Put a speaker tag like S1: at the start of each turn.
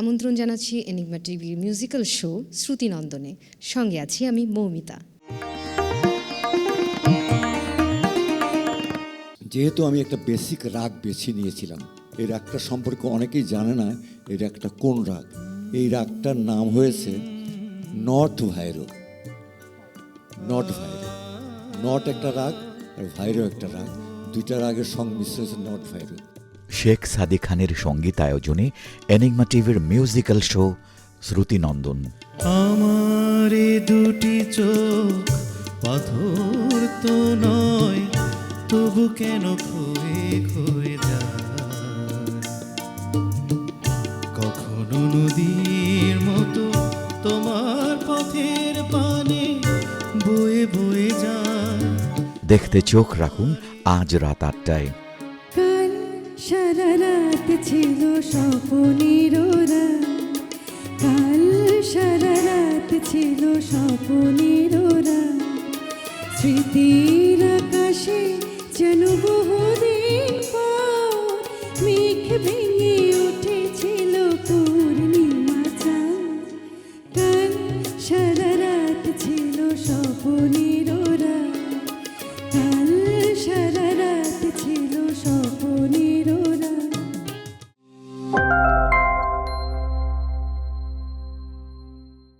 S1: আমন্ত্রণ জানাচ্ছি এনিগমা টিভির মিউজিক্যাল শো শ্রুতিনন্দনে সঙ্গে আছি আমি মৌমিতা।
S2: যেহেতু আমি একটা বেসিক রাগ বেছে নিয়েছিলাম এই রাগটা সম্পর্কে অনেকেই জানে না এই রাগটা কোন রাগ। এই রাগটার নাম হয়েছে নর্থ ভাইরো নট ভাইরো নট একটা রাগ আর ভাইরো একটা রাগ। দুইটা রাগের সংমিশ্রণ হয়েছে নট ভাইরো
S3: শেখ সাদি খানের সঙ্গীতায়োজনে এনিগমা টিভির মিউজিক্যাল শো শ্রুতিনন্দন।
S4: আমার দুটি চোখ পাথর তো নয় তবু কেন ক্ষয়ে যায়? কখনো নদীর মতো তোমার পথের পানে বয়ে বয়ে যায়।
S3: দেখতে চোখ রাখুন আজ রাত আটটায়।
S5: সারা রাত ছিল স্বপনের। কাল সারা রাত ছিল স্বপনের। স্মৃতির আকাশে যেন বহুদিন পর মেঘ ভেঙে উঠেছিল পূর্ণিমা চাঁদ কাল সারা রাত ছিল স্বপনের